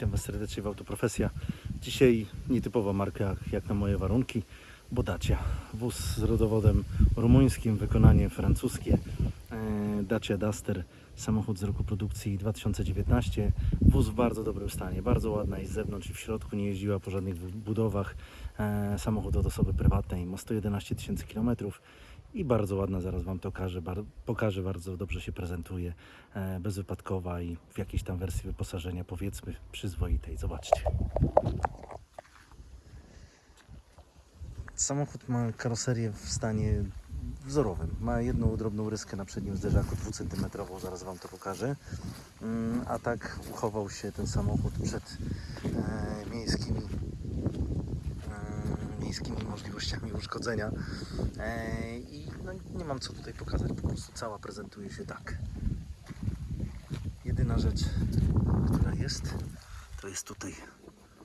Witam Was serdecznie w Autoprofesja. Dzisiaj nietypowa marka jak na moje warunki, bo Dacia. Wóz z rodowodem rumuńskim, wykonanie francuskie. E, Dacia Duster, samochód z roku produkcji 2019. Wóz w bardzo dobrym stanie, bardzo ładna i z zewnątrz i w środku, nie jeździła po żadnych budowach. E, Samochód od osoby prywatnej, ma 111 tysięcy kilometrów i bardzo ładna, zaraz Wam to okażę, bar- pokażę, bardzo dobrze się prezentuje, e, bezwypadkowa i w jakiejś tam wersji wyposażenia powiedzmy przyzwoitej. Zobaczcie. Samochód ma karoserię w stanie wzorowym. Ma jedną drobną ryskę na przednim zderzaku dwucentymetrową, zaraz Wam to pokażę. Mm, A tak uchował się ten samochód przed e, miejskimi miejskimi możliwościami uszkodzenia. E, I no, nie mam co tutaj pokazać, po prostu cała prezentuje się tak. Jedyna rzecz, która jest, to jest tutaj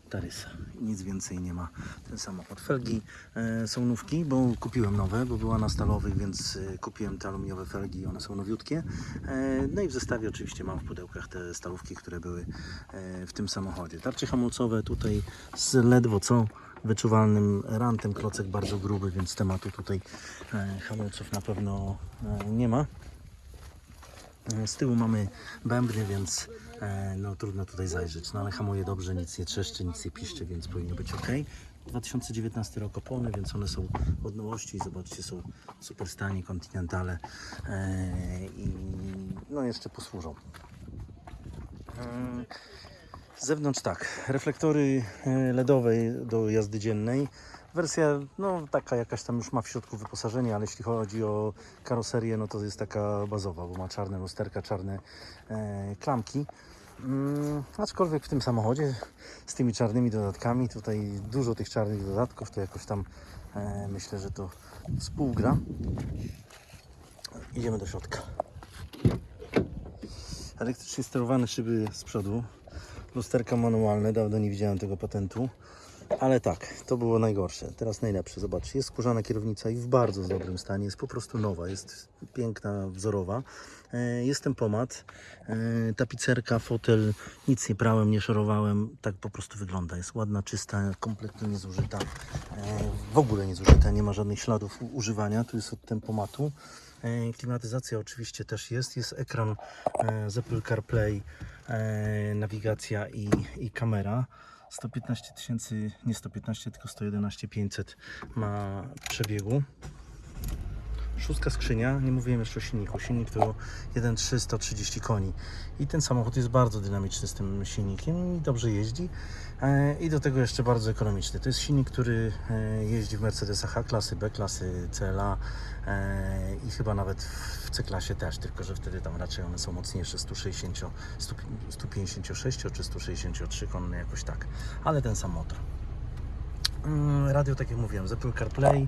ta rysa. Nic więcej nie ma ten samochód. Felgi e, są nówki, bo kupiłem nowe, bo była na stalowych, więc e, kupiłem te aluminiowe felgi, one są nowiutkie. E, no i w zestawie oczywiście mam w pudełkach te stalówki, które były e, w tym samochodzie. Tarcze hamulcowe tutaj z ledwo co wyczuwalnym rantem, klocek bardzo gruby, więc tematu tutaj e, hamulców na pewno e, nie ma. E, Z tyłu mamy bębny, więc no, trudno tutaj zajrzeć. No ale hamuje dobrze, nic nie trzeszczy, nic nie piszczy, więc powinno być ok. 2019 rok opony, więc one są od nowości. Zobaczcie, są super stanie, kontynentale i no jeszcze posłużą. Z zewnątrz tak, reflektory e, LEDowe do jazdy dziennej. Wersja, no taka jakaś tam już ma w środku wyposażenie, ale jeśli chodzi o karoserię, no to jest taka bazowa, bo ma czarne lusterka, czarne e, klamki. Mm, aczkolwiek w tym samochodzie z tymi czarnymi dodatkami, tutaj dużo tych czarnych dodatków, to jakoś tam e, myślę, że to współgra. Idziemy do środka. Elektrycznie sterowane szyby z przodu, lusterka manualne, dawno nie widziałem tego patentu. Ale tak, to było najgorsze. Teraz najlepsze. Zobaczcie, jest skórzana kierownica i w bardzo dobrym stanie. Jest po prostu nowa, jest piękna, wzorowa. E, Jest tempomat, e, tapicerka, fotel, nic nie prałem, nie szorowałem. Tak po prostu wygląda. Jest ładna, czysta, kompletnie niezużyta. E, W ogóle niezużyta, nie ma żadnych śladów używania. Tu jest od tempomatu. Klimatyzacja oczywiście też jest. Jest ekran Apple CarPlay, nawigacja i, i kamera. 115 tysięcy, nie 115, tylko 111 500 ma przebiegu. Szóstka skrzynia, nie mówiłem jeszcze o silniku. Silnik to 1.3 130 koni. I ten samochód jest bardzo dynamiczny z tym silnikiem i dobrze jeździ. E, I do tego jeszcze bardzo ekonomiczny. To jest silnik, który e, jeździ w Mercedesach A-klasy, B-klasy, CLA e, i chyba nawet w C-klasie też, tylko że wtedy tam raczej one są mocniejsze, 160, 100 156 czy 163 konne, jakoś tak. Ale ten sam motor. Mm, Radio, tak jak mówiłem, Apple CarPlay,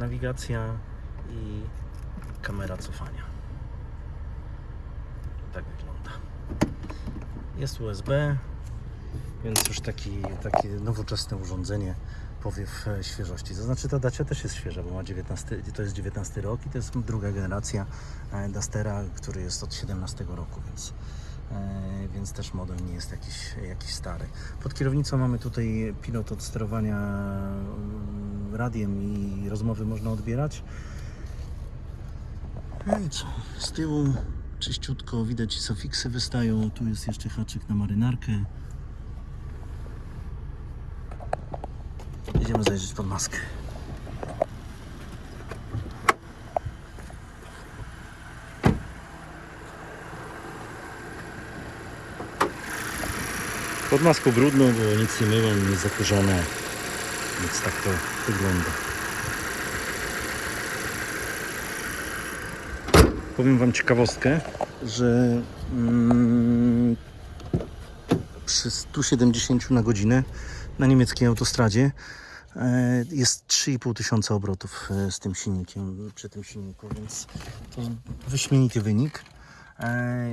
nawigacja i kamera cofania. Tak wygląda. Jest USB, więc już taki, takie nowoczesne urządzenie powiew e, świeżości. To znaczy ta Dacia też jest świeża, bo ma 19, to jest 19 rok i to jest druga generacja e, Dustera, który jest od 17 roku, więc, więc też model nie jest jakiś, jakiś stary. Pod kierownicą mamy tutaj pilot od sterowania mm, radiem i rozmowy można odbierać. No i co? Z tyłu czyściutko widać sofiksy wystają. Tu jest jeszcze haczyk na marynarkę. Idziemy zajrzeć pod maskę. Pod maską brudno, bo nic nie myłem, nie zakurzone, więc tak to wygląda. Powiem Wam ciekawostkę, że mm, przy 170 na godzinę na niemieckiej autostradzie e, jest 3,5 tysiąca obrotów e, z tym silnikiem, przy tym silniku, więc to wyśmienity wynik. E,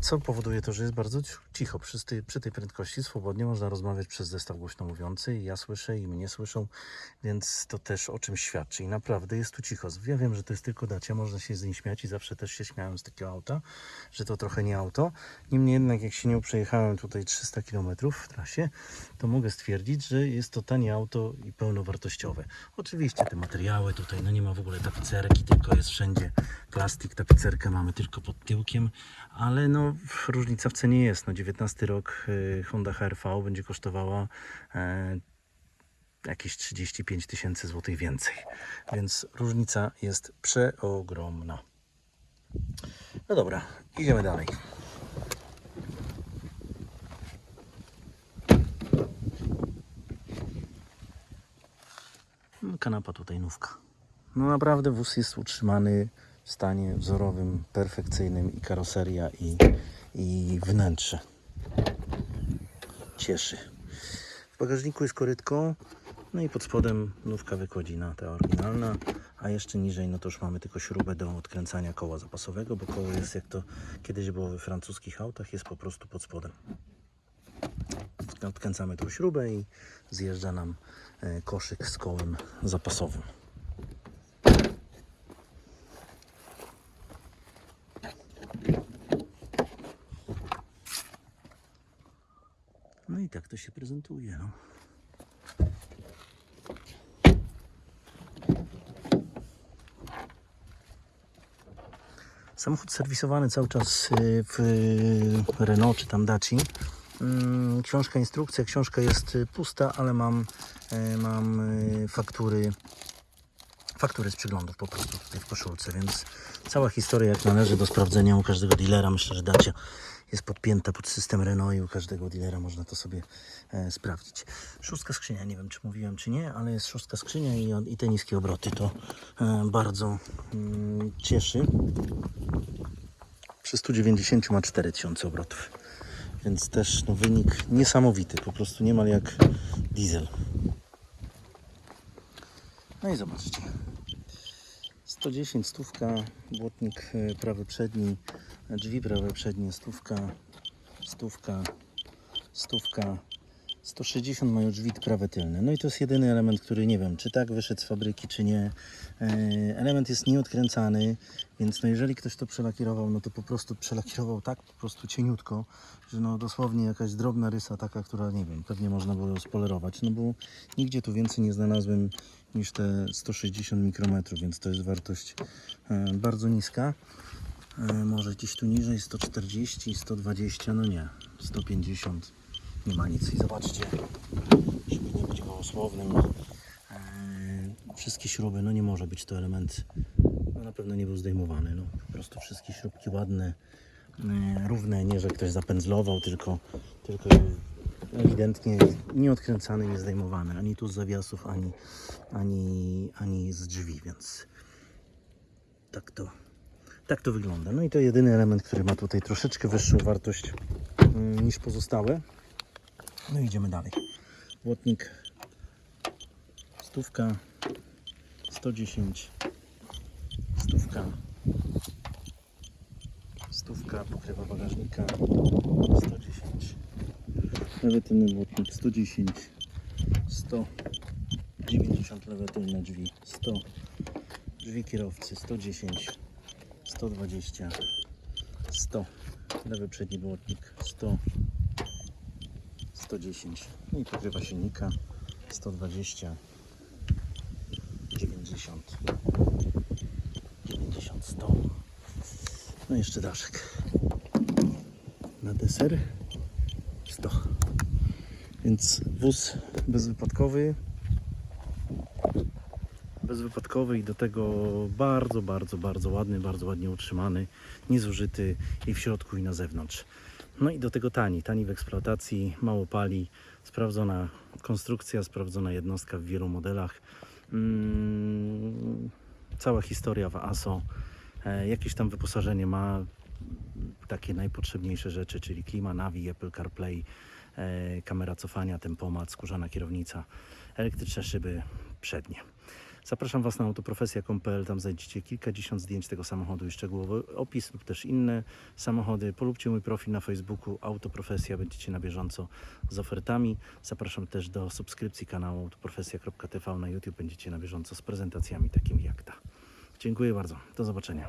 Co powoduje to, że jest bardzo cicho, przy tej, przy tej prędkości swobodnie można rozmawiać przez zestaw głośno mówiący ja słyszę i mnie słyszą, więc to też o czymś świadczy i naprawdę jest tu cicho. Ja wiem, że to jest tylko dacia, można się z niej śmiać i zawsze też się śmiałem z takiego auta, że to trochę nie auto. Niemniej jednak jak się nie przejechałem tutaj 300 km w trasie, to mogę stwierdzić, że jest to tanie auto i pełnowartościowe. Oczywiście te materiały tutaj, no nie ma w ogóle tapicerki, tylko jest wszędzie plastik, tapicerkę mamy tylko pod tyłkiem, ale no różnica w cenie jest. No 19 rok y, Honda HR-V będzie kosztowała e, jakieś 35 tysięcy złotych więcej, więc różnica jest przeogromna. No dobra, idziemy dalej. No, kanapa tutaj nówka. No naprawdę wóz jest utrzymany w stanie wzorowym, perfekcyjnym i karoseria i, i wnętrze. Cieszy. W bagażniku jest korytko, no i pod spodem nówka wykładzina, ta oryginalna, a jeszcze niżej no to już mamy tylko śrubę do odkręcania koła zapasowego, bo koło jest jak to kiedyś było we francuskich autach, jest po prostu pod spodem. Odkręcamy tą śrubę i zjeżdża nam e, koszyk z kołem zapasowym. No i tak to się prezentuje. No. Samochód serwisowany cały czas y, w y, Renault czy tam Daci. Mm, Książka, instrukcja, książka jest y, pusta, ale mam, mam faktury, faktury z przeglądów po prostu tutaj w koszulce, więc cała historia jak należy do sprawdzenia u każdego dealera. Myślę, że Dacia jest podpięta pod system Renault i u każdego dealera można to sobie e, sprawdzić. Szóstka skrzynia, nie wiem czy mówiłem czy nie, ale jest szóstka skrzynia i, i te niskie obroty to e, bardzo mm, cieszy. Przy 190 ma 4000 obrotów. Więc też no, wynik niesamowity, po prostu niemal jak diesel. No i zobaczcie. 110 stówka, błotnik e, prawy przedni, drzwi prawe przednie stówka, stówka, stówka, 160 mają drzwi prawe tylne. No i to jest jedyny element, który nie wiem, czy tak wyszedł z fabryki, czy nie. E, Element jest nieodkręcany, więc no jeżeli ktoś to przelakierował, no to po prostu przelakierował tak po prostu cieniutko, że no dosłownie jakaś drobna rysa taka, która nie wiem, pewnie można było ją spolerować, no bo nigdzie tu więcej nie znalazłem niż te 160 mikrometrów, więc to jest wartość e, bardzo niska. E, może gdzieś tu niżej 140, 120, no nie, 150 nie ma nic. I zobaczcie, żeby nie być gołosłownym, e, wszystkie śruby, no nie może być to element, no na pewno nie był zdejmowany, no po prostu wszystkie śrubki ładne, e, równe, nie że ktoś zapędzlował, tylko, tylko ewidentnie nie odkręcany, nie zdejmowany, ani tu z zawiasów, ani, ani, ani z drzwi, więc tak to, tak to wygląda. No i to jedyny element, który ma tutaj troszeczkę wyższą wartość mm, niż pozostałe. No i idziemy dalej. Błotnik. Stówka, 110, stówka, stówka, pokrywa bagażnika, 110, lewy tylny błotnik. 110, 190 lewe tylne drzwi, 100, drzwi kierowcy. 110, 120, 100, lewy przedni błotnik. 100, 110 no i pokrywa silnika 120 90 90 100 no i jeszcze daszek. Na deser. 100 więc wóz bezwypadkowy bezwypadkowy i do tego bardzo, bardzo, bardzo ładny, bardzo ładnie utrzymany, niezużyty i w środku i na zewnątrz. No i do tego tani, tani w eksploatacji, mało pali, sprawdzona konstrukcja, sprawdzona jednostka w wielu modelach. Mm, cała historia w ASO, e, jakieś tam wyposażenie ma, takie najpotrzebniejsze rzeczy, czyli klima, nawi, Apple CarPlay, e, kamera cofania, tempomat, skórzana kierownica, elektryczne szyby przednie. Zapraszam Was na autoprofesja.pl, tam znajdziecie kilkadziesiąt zdjęć tego samochodu i szczegółowy opis lub też inne samochody. Polubcie mój profil na Facebooku Autoprofesja, będziecie na bieżąco z ofertami. Zapraszam też do subskrypcji kanału autoprofesja.tv na YouTube, będziecie na bieżąco z prezentacjami takimi jak ta. Dziękuję bardzo, do zobaczenia.